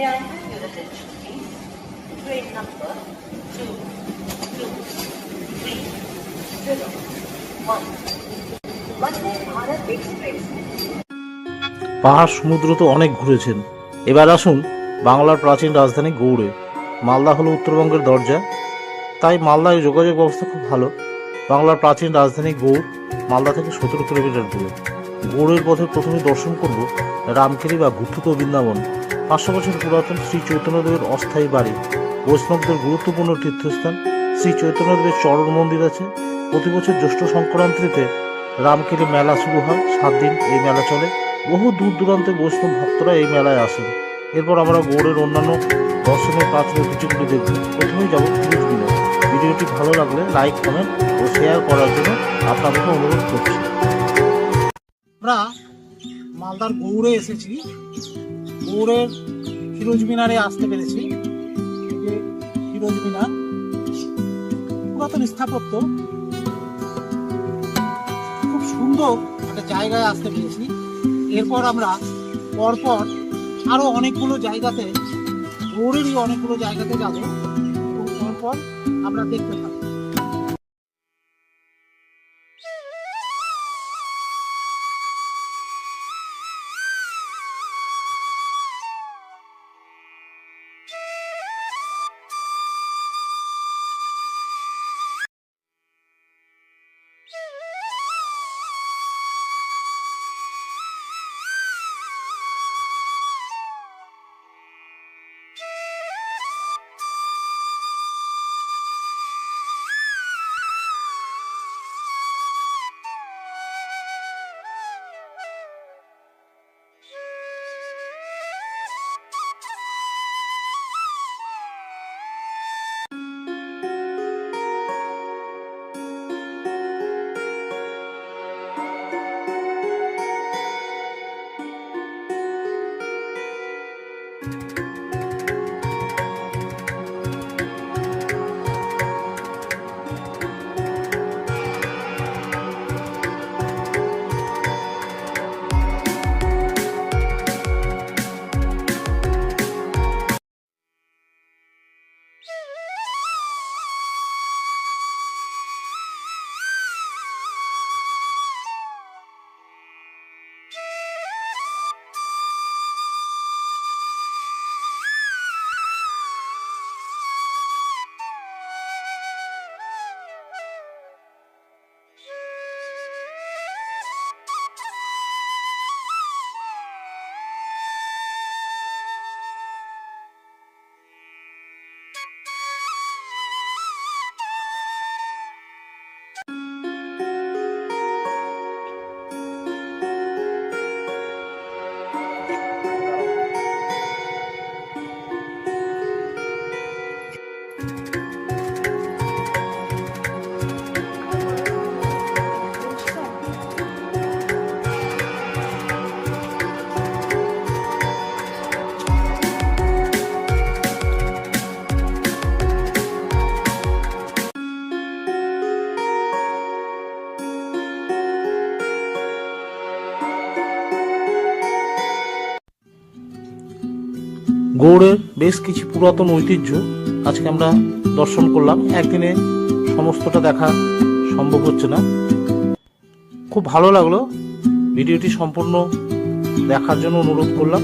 Have your attention, please? Train number two, two, three, zero, one. Vande Bharat Express. পাহাড় সমুদ্র তো অনেক ঘুরেছেন এবার আসুন বাংলার প্রাচীন রাজধানী গৌড়ে মালদা হলো উত্তরবঙ্গের দরজা তাই মালদায় যোগাযোগ ব্যবস্থা খুব ভালো বাংলার প্রাচীন রাজধানী গৌড় মালদা থেকে সতেরো কিলোমিটার দূরে গৌড়ের পথে প্রথমে দর্শন করব রামকেরি বা গুপ্ত বৃন্দাবন পাঁচশো বছর পুরাতন শ্রী চৈতন্যদেবের অস্থায়ী বাড়ি, বৈষ্ণবদের গুরুত্বপূর্ণ তীর্থস্থান, শ্রী চৈতন্যদেবের চরণ মন্দির আছে। প্রতি বছর জ্যৈষ্ঠ সংক্রান্তিতে রামকেরি মেলা শুরু হয়, সাত দিন এই মেলা চলে। বহু দূর দূরান্তে বৈষ্ণব ভক্তরা এই মেলায় আসেন। এরপর আমরা গৌড়ের অন্যান্য দর্শনীয় প্রাচীন ঐতিহ্যগুলি দেখব। প্রথমেই যাব ফিরোজ মিনার ভিডিওটি ভালো লাগলে লাইক, কমেন্ট ও শেয়ার করার জন্য আপনাদেরকে অনুরোধ করছি। আমরা মালদার গৌড়ে এসেছি। গৌড়ের ফিরোজ মিনারে আসতে পেরেছি। ফিরোজ মিনার পুরাতন স্থাপত্য। খুব সুন্দর একটা জায়গায় আসতে পেরেছি। এরপর আমরা পরপর আরও অনেকগুলো জায়গাতে, গৌড়েরই অনেকগুলো জায়গাতে যাব। এবং পরপর আমরা দেখতে থাকব। গৌড়ের বেশ কিছু পুরাতন ঐতিহ্য আজকে আমরা দর্শন করলাম। একদিনে সমস্তটা দেখা সম্ভব হচ্ছে না। খুব ভালো লাগল। ভিডিওটি সম্পূর্ণ দেখার জন্য অনুরোধ করলাম।